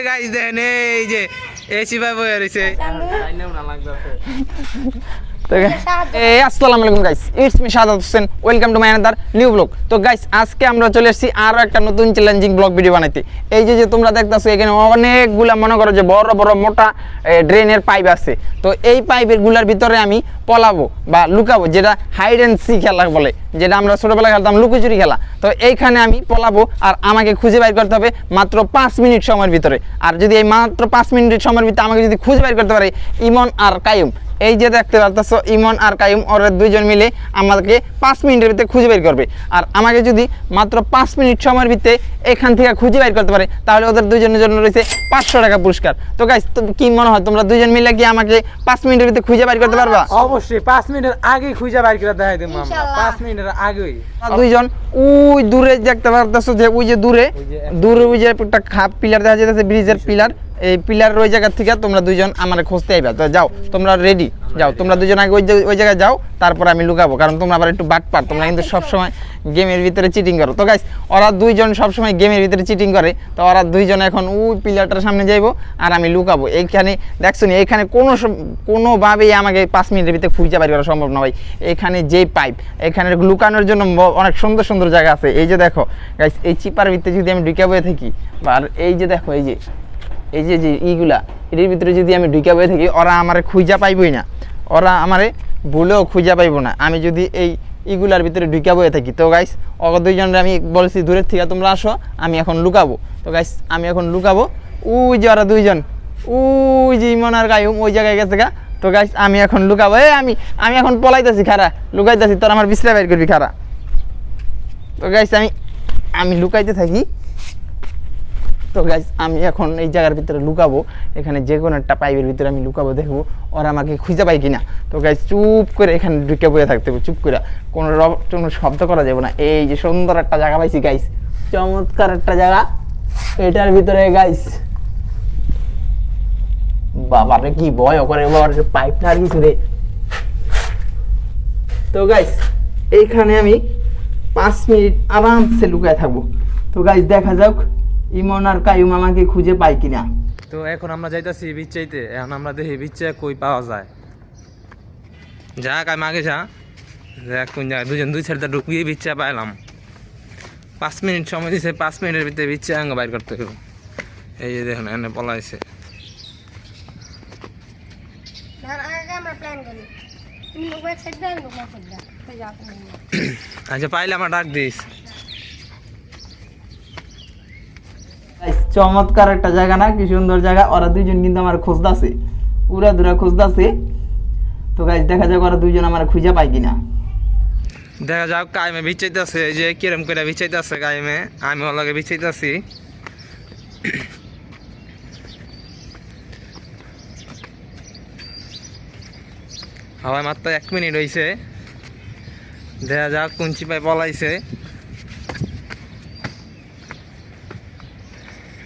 যে গাইস দেখেন এই যে এসি ভাই বয়ে রয়েছে আসসালামু আলাইকুম guys it's me Sadat Hossain welcome to my another new blog তো গাইস আজকে আমরা চলে এসেছি আরও একটা নতুন চ্যালেঞ্জিং ব্লগ ভিডিও বানাইতে। এই যে যে তোমরা দেখতাছো এখানে অনেকগুলা মনে করো যে বড় বড় মোটা ড্রেনের পাইপ আছে। তো এই পাইপেরগুলার ভিতরে আমি পলাবো বা লুকাবো যেটা হাইড অ্যান্ড সি খেলা বলে যেটা আমরা ছোটবেলায় খেলতাম লুকোচুরি খেলা। তো এইখানে আমি পলাবো আর আমাকে খুঁজে বাইর করতে হবে মাত্র পাঁচ মিনিট সময়ের ভিতরে। আর যদি এই মাত্র পাঁচ মিনিট সময়ের ভিতরে আমাকে যদি খুঁজে বাইর করতে পারে ইমন আর কায়ুম এই যে দেখতে পারতেছো ইমন আর কায়ুম ওরা দুইজন মিলে আমাকে পাঁচ মিনিটের ভিতরে খুঁজে বের করবে। আর আমাকে যদি মাত্র পাঁচ মিনিট সময়ের ভিতরে এখান থেকে খুঁজে বের করতে পারে তাহলে ওদের দুইজনের জন্য রয়েছে পাঁচশো টাকা পুরস্কার। তো গাইস কি মনে হয় তোমরা দুজন মিলে কি আমাকে পাঁচ মিনিটের ভিতরে খুঁজে বের করতে পারবা? অবশ্যই পাঁচ মিনিটের আগে খুঁজে বাইর করে দেখাই দেবো পাঁচ মিনিটের আগেই। দুইজন ওই দূরে দেখতে পারতেছো যে ওই যে দূরে দূরে ওই যে একটা খাপ পিলার দেখা যাচ্ছে ব্রিজের পিলার। এই পিলার ওই জায়গা থেকে তোমরা দুইজন আমার খুঁজতে আইবা। তো যাও, তোমরা রেডি যাও। তোমরা দুজন আগে ওই ওই জায়গায় যাও, তারপর আমি লুকাবো। কারণ তোমরা আবার একটু বাট পার, তোমরা কিন্তু সবসময় গেমের ভিতরে চিটিং করো। তো গাইস ওরা দুইজন সবসময় গেমের ভিতরে চিটিং করে। তো ওরা দুইজন এখন ওই পিলারটার সামনে যাইবো আর আমি লুকাবো। এইখানে, দেখছ নি এখানে কোনো কোনোভাবেই আমাকে পাঁচ মিনিটের ভিতরে খুঁজে বাড়ি করা সম্ভব না ভাই। এখানে যে পাইপ এখানে লুকানোর জন্য অনেক সুন্দর সুন্দর জায়গা আছে। এই যে দেখো গাইস এই চিপার ভিতরে যদি আমি ঢুকে বয়ে থাকি আর এই যে দেখো, এই যে এই যে যে ইগুলা এটির ভিতরে যদি আমি ঢুকে বয়ে থাকি, ওরা আমারে খুঁজা পাইবই না। ওরা আমারে ভুলেও খুঁজা পাইব না। আমি যদি এই ইগুলার ভিতরে ঢুকে বয়ে থাকি, তো গাইস অগ দুইজনের আমি বলছি, দূরের থেকে তোমরা আসো, আমি এখন লুকাবো। তো গাইস আমি এখন লুকাবো। ওই যে ওরা দুইজন, ওই যে ইমন আর গায়ুম, ওই জায়গায় গেছে গা। তো গাইস আমি এখন লুকাবো। এই আমি আমি এখন পলাইতেছি খারা লুকাইতেছি, তোর আমার বিশ্রা বের করবি খারা তো গাইস আমি আমি লুকাইতে থাকি। তো গাইস আমি এখন এই জায়গার ভিতরে লুকাবো। এখানে যে কোনো একটা পাইপের ভিতরে আমি লুকাবো, দেখব ওরা আমাকে খুঁজে পাই কিনা। তো গাইস চুপ করে এখানে ঢুকে বয়ে থাকতে হবে, চুপ করে। কোনো কোনো শব্দ করা যাবে না। এই যে সুন্দর একটা জায়গা পাইছি গাইস চমৎকার একটা জায়গা। এটার ভিতরে গাইস বাবারে কি ভয় করে, বাবার পাইপটা আর কিছু রে। তো গাইস এইখানে আমি পাঁচ মিনিট আরামসে লুকায় থাকব। তো গাইস দেখা যাক ইমন আর কায়ুম আমাকে খুঁজে পাই কিনা। তো এখন আমরা যাইতাছি বিচ্চাইতে এখন আমরা দেখি বিচ্চা কই পাওয়া যায়। যা আমি আগে যা। দেখ কোন জায়গায় দুজন দুই সাইডটা ঢুকিয়ে বিচ্চা পাইলাম। পাঁচ মিনিট সময় দিছে পাঁচ মিনিটের ভিতরে বিচ্চা আঙ্গ বাইর করতে হবে এই যে দেখুন এনে পলাইছে আচ্ছা পাইলে আমার ডাক দিস। চমৎকার একটা জায়গা না? কি সুন্দর জায়গা? ওরা দুইজন কিন্তু আমার খুঁজতাছে। উড়া দুরা খুঁজতাছে। তো গাইস দেখা যাক ওরা দুইজন আমার খুঁজে পাই কিনা। দেখা যাক, কাইমে বিচ্ছাইতেছে এই যে কিরম করে বিচ্ছাইতেছে কাইমে। আমি ওর লগে বিচ্ছাইতেছি হাওয়ায় মাত্র এক মিনিট হয়েছে দেখা যাক কোন চিপায় পলাইছে।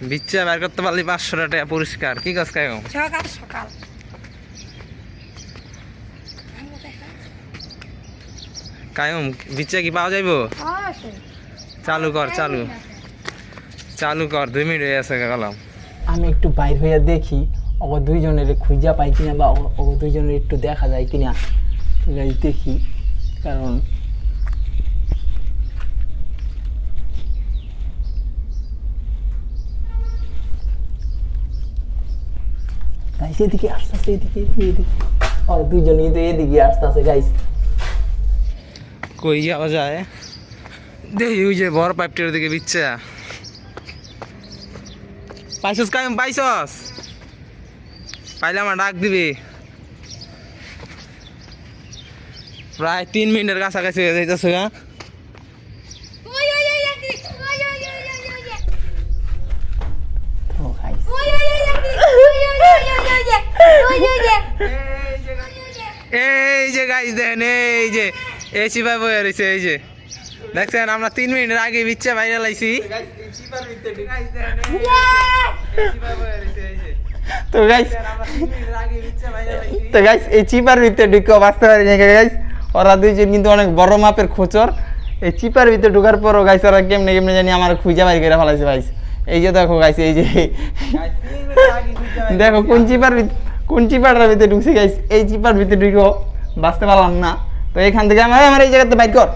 বিচ্ছা বের করতে পারলি পাঁচশো টাকা পুরস্কার। কি কাজ কাজ সকাল সকাল। কায়ম বিচ্ছা কি পাওয়া যাইবো? চালু কর চালু। চালু কর দুই মিনিট হয়ে আছে গেলাম আমি একটু বাইর হইয়া দেখি ও দুইজনের খুঁজা পাই কিনা বা ও- দুইজনের একটু দেখা যায় কিনা। দেখি কারণ গাইস এদিকে আসতেছে, এদিকে এদিকে আর দুইজন কিন্তু এদিকে আসতেছে গাইস কই যাওয়া যায়? দেখি ওই যে বড় পাইপটির দিকে বিচ্ছে। পাইছস কায়ম পাইছস? পাইলে আমার ডাক দিবি। প্রায় তিন মিনিটের কাছাকাছি হয়ে যাইতেছে গা ওই ওই ওই একই ওই ওই ওই ওই ওই তো গাইস ওই ওই ওই একই ওই ওই ওই ওই ওই ওই এই যে গাইস দেখেন এই যে এসি ভাই বয়ে রয়েছে এই যে। দেখছেন আমরা তিন মিনিটের আগে বিচ্ছে বাইরে লাইছি তো গাইস তো গাইস এই চিপার ভিতরে ঢুকেও বাঁচতে পারি না গাইস ওরা দুইজন কিন্তু অনেক বড় মাপের খোঁচর। এই চিপার ভিতরে ঢোকার পরও গাইস ওরা কেমনে কেমনে জানি আমার খুঁজে বাই করে ফেলাইছে গাইস এই যে দেখো গাইস এই যে। দেখো কোন চিপার ভিত- কোন চিপাটার ভিতরে ঢুকছি গাইস এই চিপার ভিতরে ঢুকো বাঁচতে পারলাম না। তো এখান থেকে আমার আমার এই জায়গাতে বাইক কর।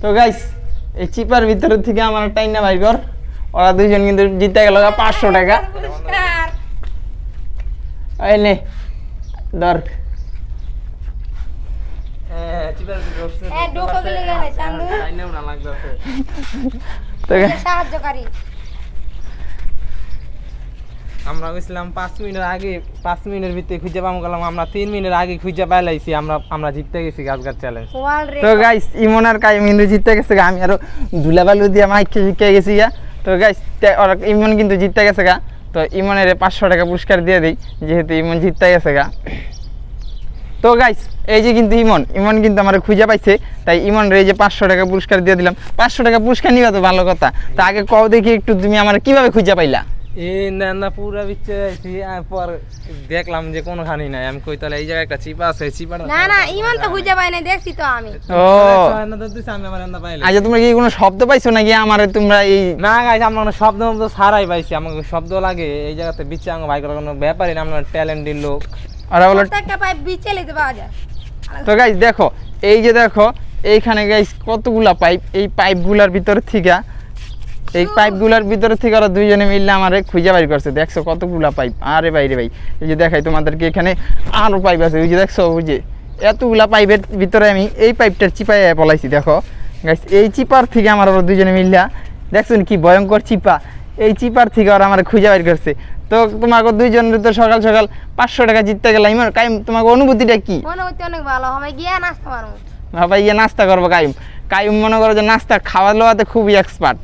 তো গাইস এই চিপার ভিতর থেকে আমার টাইম না বাইক কর। ওরা দুইজন কিন্তু জিতে গেল পাঁচশো টাকা। এই নে ধর। হ্যাঁ সাহায্যকারী। আমরা গেছিলাম পাঁচ মিনিটের আগে পাঁচ মিনিটের ভিতরে খুঁজে পাম গেলাম আমরা তিন মিনিটের আগে খুঁজে পাইলাইছি আমরা আমরা জিততে গেছি গাছ গাছ চ্যালেঞ্জ তো গাইস ইমন আর কাইম কিন্তু জিততে গেছে গা। আমি আরও ধুলাবালু দিয়ে মাইক শিখে গেছি গা। তো গাইস ইমন কিন্তু জিততে গেছে গা। তো ইমনের পাঁচশো টাকা পুরস্কার দিয়ে দিই যেহেতু ইমন জিততে গেছে গা। তো গাইস এই যে কিন্তু ইমন ইমন কিন্তু আমার খুঁজে পাইছে তাই ইমন এই যে পাঁচশো টাকা পুরস্কার দিয়ে দিলাম। পাঁচশো টাকা পুরস্কার নিবা তো ভালো কথা। তা আগে কও দেখি একটু তুমি আমার কীভাবে খুঁজে পাইলা। এই না না পুরা বিচ্ছে আইছি পর দেখলাম যে কোনোখানি নাই। আমি কই তাহলে এই জায়গায় একটা চিপা আছে চিপাটা না না ইমান তো খুঁজে পাই না দেখছি তো আমি। ও। আচ্ছা তোমরা কি কোনো শব্দ পাইছো নাকি? আমার তোমরা এই না গাইস আমরা কোনো শব্দ মব্দ সারাই পাইছি। আমাকে শব্দ লাগে এই জায়গাতে বিচ্ছে আঙ্গ ভাই করার কোনো ব্যাপারই না আমরা ট্যালেন্টের লোক। ওরা বলো প্রত্যেকটা পাইপ বিচে নিতে পাওয়া যায়। তো গাইস দেখো এই যে দেখো এইখানে গাইস কতগুলা পাইপ এই পাইপগুলার ভিতর থেকে এই পাইপগুলার ভিতরে থেকে ওরা দুইজনে মিললে আমারে খুঁজে বাইর করছে। দেখছ কতগুলা পাইপ? আরে বাইরে ভাই এই যে দেখাই তোমাদেরকে এখানে আরও পাইপ আছে। ওই যে দেখছ ওই যে এতগুলা পাইপের ভিতরে আমি এই পাইপটার চিপাই পলাইছি দেখো। গাইস এই চিপার থেকে আমার ওরা দুইজনে মিললা। দেখছেন কি ভয়ঙ্কর চিপা? এই চিপার থেকে ওরা আমার খুঁজে বাইর করছে। তো তোমাকে দুইজন তো সকাল সকাল পাঁচশো টাকা জিততে গেলাম। কাইম তোমাকে অনুভূতিটা কি? হচ্ছে অনেক ভালো। হবে গিয়ে নাচতে পারব বাবা ইয়ে নাস্তা করব কাইম। কাইম মনে করো যে নাস্তা খাওয়া দাওয়াতে খুবই এক্সপার্ট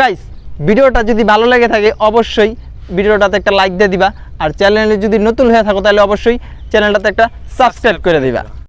গাইস ভিডিওটা যদি ভালো লেগে থাকে, অবশ্যই ভিডিওটাতে একটা লাইক দিয়ে দিবা। আর চ্যানেলে যদি নতুন হয়ে থাকো, তাহলে অবশ্যই চ্যানেলটাতে একটা সাবস্ক্রাইব করে দিবা।